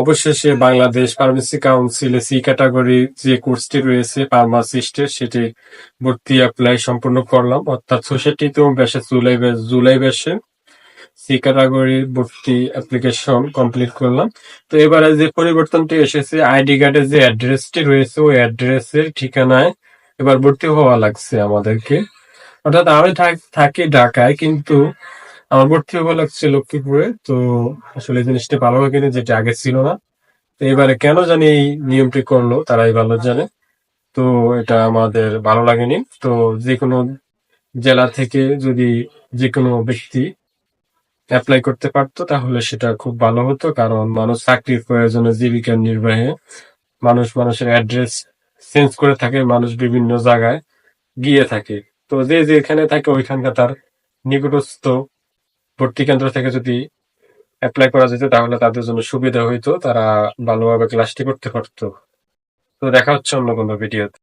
অবশেষে বাংলাদেশ ফার্মেসি কাউন্সিলে C category যে কোর্সটি রয়েছে ফার্মাসিস্টের সেটি ভর্তি অ্যাপ্লাই সম্পূর্ণ করলাম। অর্থাৎ সোসাইটিতেও বেসে জুলাই জুলাই ব্যাসে সি ক্যাটাগরি ভর্তি অ্যাপ্লিকেশন কমপ্লিট করলাম। তো এবারে যে পরিবর্তনটি এসেছে আইডি কার্ডে যে অ্যাড্রেসটি রয়েছে, ওই অ্যাড্রেসের ঠিকানায় এবার ভর্তি হওয়া লাগছে আমাদেরকে। অর্থাৎ আমি থাকি ঢাকায়, কিন্তু আমার ভর্তি হওয়া লাগছে লক্ষ্মীপুরে, তো আসলে জিনিসটা ভালো কিনা যেটা আগে ছিল না। তো এবারে কেন জানি এই নিয়মটি করল, তারাই ভালো জানে। তো এটা আমাদের ভালো লাগেনি। তো যে কোনো জেলা থেকে যদি যে কোনো ব্যক্তি অ্যাপ্লাই করতে পারতো, তাহলে সেটা খুব ভালো হতো, কারণ মানুষ চাকরির প্রয়োজনে জীবিকা নির্বাহে। মানুষ মানুষের অ্যাড্রেস চেঞ্জ করে থাকে, মানুষ বিভিন্ন জায়গায় গিয়ে থাকে। তো যে যেখানে থাকে, ওইখানকার তার নিকটস্থ ভর্তি কেন্দ্র থেকে যদি অ্যাপ্লাই করা যেত, তাহলে তাদের জন্য সুবিধা হইতো। তারা ভালোভাবে ক্লাসটি করতে পারতো। তো দেখা হচ্ছে অন্য কোনো ভিডিওতে